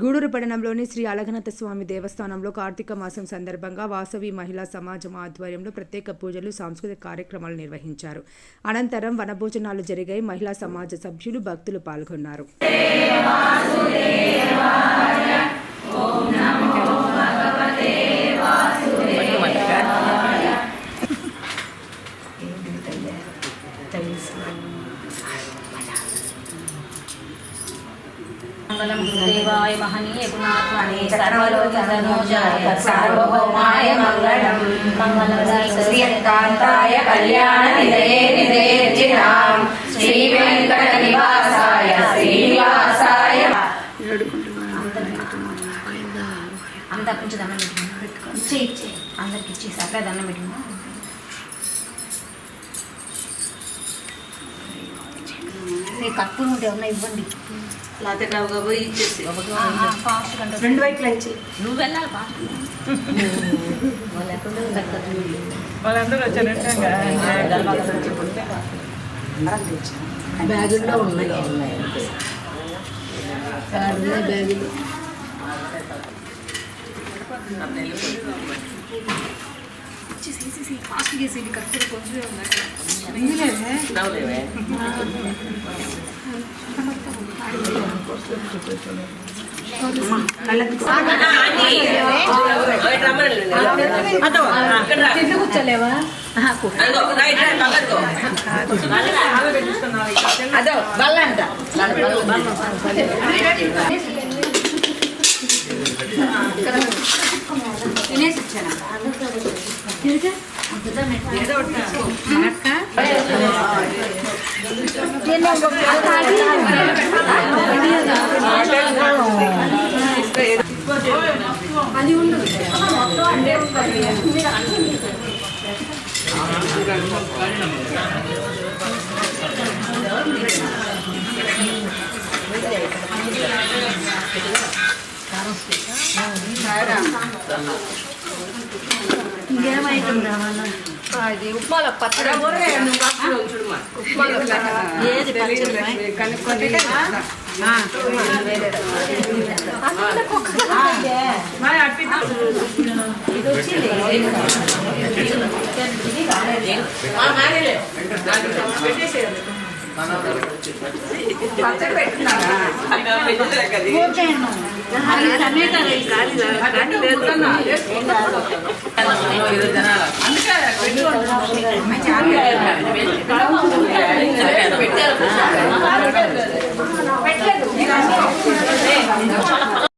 గూడూరు పట్టణంలోని శ్రీ అలగనాథ స్వామి దేవస్థానంలో కార్తీక మాసం సందర్భంగా వాసవి మహిళా సమాజం ఆధ్వర్యంలో ప్రత్యేక పూజలు సాంస్కృతిక కార్యక్రమాలు నిర్వహించారు. అనంతరం వనభోజనాలు జరిగాయి. మహిళా సమాజ సభ్యులు భక్తులు పాల్గొన్నారు. మంగళం దేవాయ మహనీయ గుణాత్మనే సర్వలోకనోజాయ సార్వభౌమాయ మంగళం మంగళం శ్రీయకాంతాయ కళ్యాణ నిదయే నిదయేర్జినాం శ్రీ వెంకట నివాసాయ శ్రీనివాసాయ అందరికి నుంచి దండం పెట్టినా అందరికి ఇచ్చేసి అక్కడ దండం పెట్టినా కప్పులు ఉంటే ఉన్నాయి ఇవ్వండి పోయి ఇచ్చేసి రెండు వైపులా ఇచ్చి నువ్వు వెళ్ళాలి వాళ్ళందరూ వచ్చారంటే బ్యాగుల్లో ఉన్నాయి ఉన్నాయి బ్యాగులు చేసి చేసి ఫాస్ట్గా చేసి కరెక్ట్గా కొంచెం కూర్చోలేవా అదో బల్ల అంట బల్ల అది ఉండదు మొత్తం అంటే ఉంటుంది ఉప్మాలో పచ్చడి పచ్చడి కనుక్కొని పెట్టినా